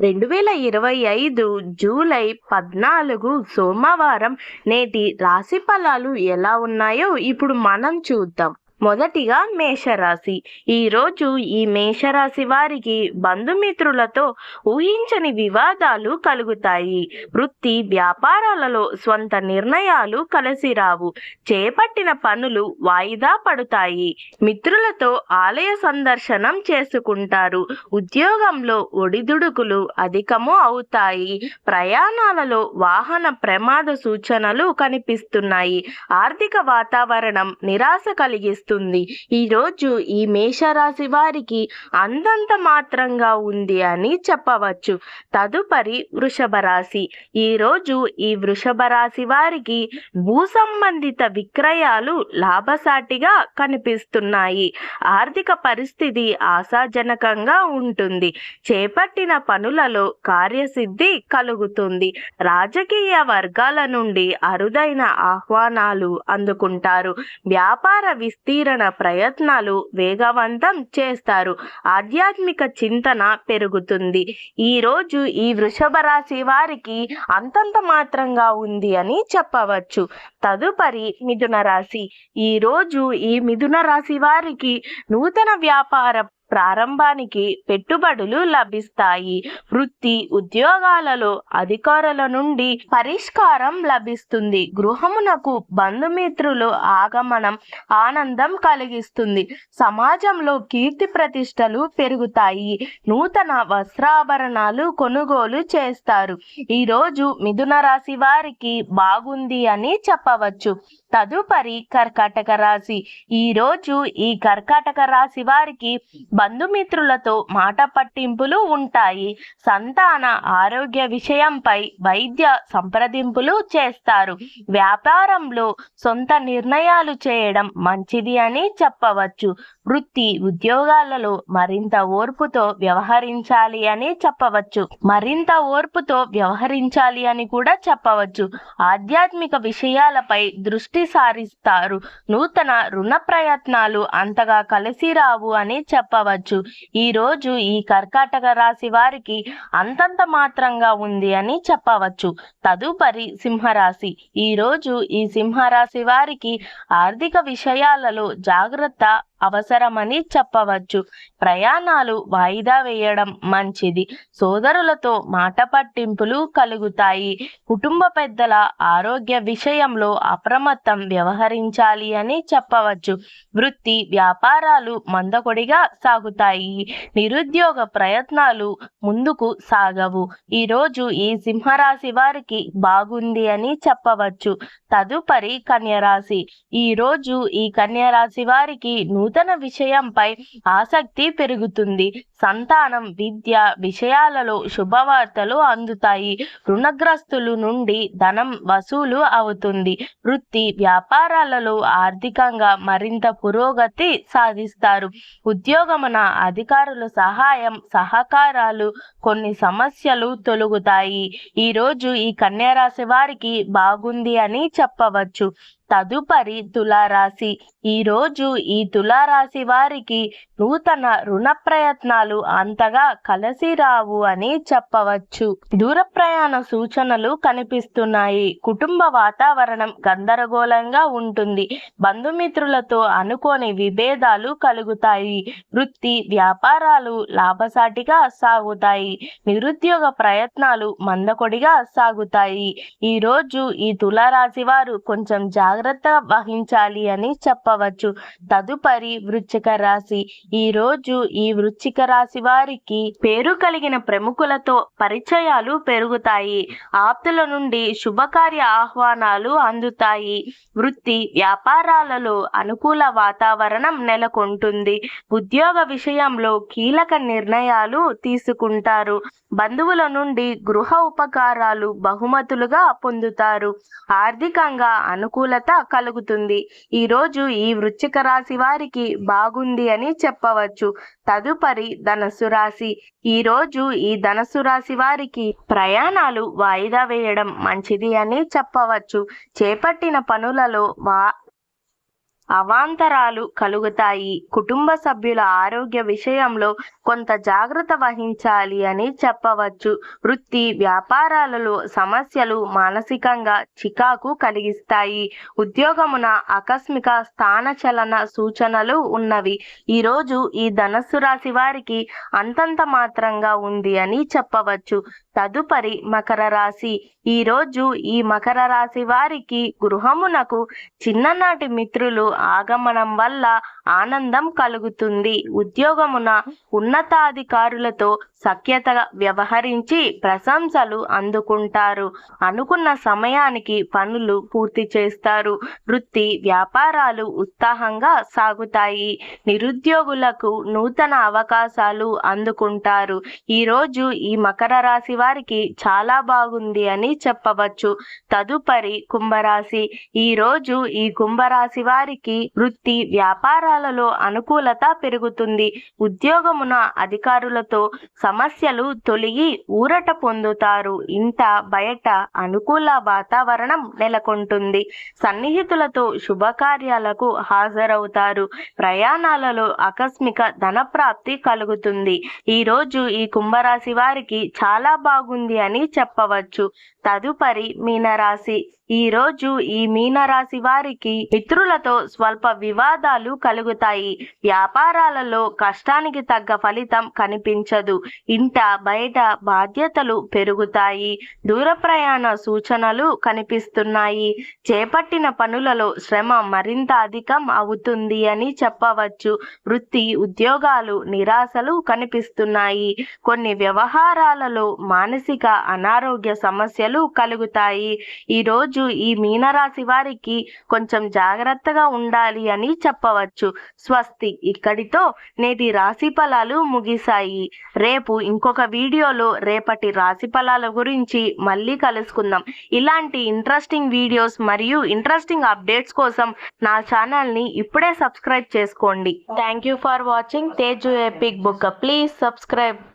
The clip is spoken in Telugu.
రెండు వేల ఇరవై ఐదు జూలై పద్నాలుగు సోమవారం నేటి రాశి ఫలాలు ఎలా ఉన్నాయో ఇప్పుడు మనం చూద్దాం. మొదటిగా మేషరాశి. ఈరోజు ఈ మేషరాశి వారికి బంధుమిత్రులతో ఊహించని వివాదాలు కలుగుతాయి. వృత్తి వ్యాపారాలలో స్వంత నిర్ణయాలు కలిసి రావు. చేపట్టిన పనులు వాయిదా పడుతాయి. మిత్రులతో ఆలయ సందర్శనం చేసుకుంటారు. ఉద్యోగంలో ఒడిదుడుకులు అధికము అవుతాయి. ప్రయాణాలలో వాహన ప్రమాద సూచనలు కనిపిస్తున్నాయి. ఆర్థిక వాతావరణం నిరాశ కలిగిస్తుంది. ఈ రోజు ఈ మేషరాశి వారికి అందంత మాత్రంగా ఉంది అని చెప్పవచ్చు. తదుపరి వృషభ రాశి. ఈ రోజు ఈ వృషభ రాశి వారికి భూ సంబంధిత విక్రయాలు లాభసాటిగా కనిపిస్తున్నాయి. ఆర్థిక పరిస్థితి ఆశాజనకంగా ఉంటుంది. చేపట్టిన పనులలో కార్యసిద్ధి కలుగుతుంది. రాజకీయ వర్గాల నుండి అరుదైన ఆహ్వానాలు అందుకుంటారు. వ్యాపార విస్తీరణ ప్రయత్నాలు వేగవంతం చేస్తారు. ఆధ్యాత్మిక చింతన పెరుగుతుంది. ఈ రోజు ఈ వృషభ రాశి వారికి అంతంత మాత్రంగా ఉంది అని చెప్పవచ్చు. తదుపరి మిథున రాశి. ఈ రోజు ఈ మిథున రాశి వారికి నూతన వ్యాపార ప్రారంభానికి పెట్టుబడులు లభిస్తాయి. వృత్తి ఉద్యోగాలలో అధికారుల నుండి పరిష్కారం లభిస్తుంది. గృహమునకు బంధుమిత్రులు ఆగమనం ఆనందం కలిగిస్తుంది. సమాజంలో కీర్తి ప్రతిష్టలు పెరుగుతాయి. నూతన వస్త్రాభరణాలు కొనుగోలు చేస్తారు. ఈ రోజు మిథున రాశి వారికి బాగుంది అని చెప్పవచ్చు. తదుపరి కర్కాటక రాశి. ఈ రోజు ఈ కర్కాటక రాశి వారికి బంధుమిత్రులతో మాట పట్టింపులు ఉంటాయి. సంతాన ఆరోగ్య విషయంపై వైద్య సంప్రదింపులు చేస్తారు. వ్యాపారంలో సొంత నిర్ణయాలు చేయడం మంచిది అని చెప్పవచ్చు. వృత్తి ఉద్యోగాలలో మరింత ఓర్పుతో వ్యవహరించాలి అని చెప్పవచ్చు. మరింత ఓర్పుతో వ్యవహరించాలి అని కూడా చెప్పవచ్చు. ఆధ్యాత్మిక విషయాలపై దృష్టి సారిస్తారు. నూతన రుణ ప్రయత్నాలు అంతగా కలిసి రావు అని చెప్పవచ్చు ఈ రోజు ఈ కర్కాటక రాశి వారికి అంతంత మాత్రంగా ఉంది అని చెప్పవచ్చు. తదుపరి సింహరాశి. ఈ రోజు ఈ సింహరాశి వారికి ఆర్థిక విషయాలలో జాగ్రత్త అవసరమని చెప్పవచ్చు. ప్రయాణాలు వాయిదా వేయడం మంచిది. సోదరులతో మాట పట్టింపులు కలుగుతాయి. కుటుంబ పెద్దల ఆరోగ్య విషయంలో అప్రమత్తం వ్యవహరించాలి అని చెప్పవచ్చు. వృత్తి వ్యాపారాలు మందకొడిగా సాగుతాయి. నిరుద్యోగ ప్రయత్నాలు ముందుకు సాగవు. ఈ రోజు ఈ సింహరాశి వారికి బాగుంది అని చెప్పవచ్చు. తదుపరి కన్యరాశి. ఈ రోజు ఈ కన్యరాశి వారికి నూతన విషయంపై ఆసక్తి పెరుగుతుంది. సంతానం విద్య విషయాలలో శుభవార్తలు అందుతాయి. రుణగ్రస్తులు నుండి ధనం వసూలు అవుతుంది. వృత్తి వ్యాపారాలలో ఆర్థికంగా మరింత పురోగతి సాధిస్తారు. ఉద్యోగమున అధికారుల సహాయం సహకారాలు కొన్ని సమస్యలు తొలగుతాయి. ఈ రోజు ఈ కన్యారాశి వారికి బాగుంది అని చెప్పవచ్చు. తదుపరి తులారాశి. ఈ రోజు ఈ తులారాశి వారికి నూతన రుణ ప్రయత్నాలు అంతగా కలిసి రావు అని చెప్పవచ్చు. దూర ప్రయాణ సూచనలు కనిపిస్తున్నాయి. కుటుంబ వాతావరణం గందరగోళంగా ఉంటుంది. బంధుమిత్రులతో అనుకోని విభేదాలు కలుగుతాయి. వృత్తి వ్యాపారాలు లాభసాటిగా సాగుతాయి. నిరుద్యోగ ప్రయత్నాలు మందకొడిగా సాగుతాయి. ఈ రోజు ఈ తులారాశి వారు కొంచెం జాగ్రత్త వహించాలి అని చెప్పవచ్చు. తదుపరి వృచ్చిక రాశి. ఈ రోజు ఈ వృచ్చిక రాశి వారికి పేరు కలిగిన ప్రముఖులతో పరిచయాలు పెరుగుతాయి. ఆప్తుల నుండి శుభకార్య ఆహ్వానాలు అందుతాయి. వృత్తి వ్యాపారాలలో అనుకూల వాతావరణం నెలకొంటుంది. ఉద్యోగ విషయంలో కీలక నిర్ణయాలు తీసుకుంటారు. బంధువుల నుండి గృహ ఉపకారాలు బహుమతులుగా పొందుతారు. ఆర్థికంగా అనుకూలత కలుగుతుంది. ఈ రోజు ఈ వృశ్చిక రాశి వారికి బాగుంది అని చెప్పవచ్చు. తదుపరి ధనస్సు రాశి ఈ రోజు ఈ ధనస్సు రాశి వారికి ప్రయాణాలు వాయిదా వేయడం మంచిది అని చెప్పవచ్చు. చేపట్టిన పనులలో వా అవాంతరాలు కలుగుతాయి. కుటుంబ సభ్యుల ఆరోగ్య విషయంలో కొంత జాగ్రత్త వహించాలి అని చెప్పవచ్చు. వృత్తి వ్యాపారాలలో సమస్యలు మానసికంగా చికాకు కలిగిస్తాయి. ఉద్యోగమున ఆకస్మిక స్థానచలన సూచనలు ఉన్నవి. ఈరోజు ఈ ధనస్సు రాశి వారికి అంతంత మాత్రంగా ఉంది అని చెప్పవచ్చు. తదుపరి మకర రాశి. ఈ రోజు ఈ మకర రాశి వారికి గృహమునకు చిన్ననాటి మిత్రులు ఆగమనం వల్ల ఆనందం కలుగుతుంది. ఉద్యోగమున ఉన్నతాధికారులతో సఖ్యతగా వ్యవహరించి ప్రశంసలు అందుకుంటారు. అనుకున్న సమయానికి పనులు పూర్తి చేస్తారు. వృత్తి వ్యాపారాలు ఉత్సాహంగా సాగుతాయి. నిరుద్యోగులకు నూతన అవకాశాలు అందుకుంటారు. ఈరోజు ఈ మకర రాశి వారికి చాలా బాగుంది అని చెప్పవచ్చు. తదుపరి కుంభరాశి. ఈ రోజు ఈ కుంభరాశి వారికి వృత్తి వ్యాపారాలలో అనుకూలత పెరుగుతుంది. ఉద్యోగమున అధికారులతో సమస్యలు తొలగి ఊరట పొందుతారు. ఇంట బయట అనుకూల వాతావరణం నెలకొంటుంది. సన్నిహితులతో శుభకార్యాలకు హాజరవుతారు. ప్రయాణాలలో ఆకస్మిక ధనప్రాప్తి కలుగుతుంది. ఈ రోజు ఈ కుంభరాశి వారికి చాలా బాగుంది అని చెప్పవచ్చు. తదుపరి మీనరాశి. ఈ రోజు ఈ మీనరాశి వారికి మిత్రులతో స్వల్ప వివాదాలు కలుగుతాయి. వ్యాపారాలలో కష్టానికి తగ్గ ఫలితం కనిపించదు. ఇంట బయట బాధ్యతలు పెరుగుతాయి. దూర ప్రయాణ సూచనలు కనిపిస్తున్నాయి. చేపట్టిన పనులలో శ్రమ మరింత అధికం అవుతుంది అని చెప్పవచ్చు. వృత్తి ఉద్యోగాలు నిరాశలు కనిపిస్తున్నాయి. కొన్ని వ్యవహారాలలో మానసిక అనారోగ్య సమస్యలు కలుగుతాయి. ఈ రోజు ఈ మీనరాశి వారికి కొంచెం జాగ్రత్తగా ఉండాలి అని చెప్పవచ్చు. స్వస్తి. ఇక్కడితో నేటి రాశి ఫలాలు ముగిశాయి. రేపు ఇంకొక వీడియోలో రేపటి రాశి ఫలాల గురించి మళ్ళీ కలుసుకుందాం. ఇలాంటి ఇంట్రెస్టింగ్ వీడియోస్ మరియు ఇంట్రెస్టింగ్ అప్డేట్స్ కోసం నా ఛానల్ని ఇప్పుడే సబ్స్క్రైబ్ చేసుకోండి. Thank you for watching Teju epic book please subscribe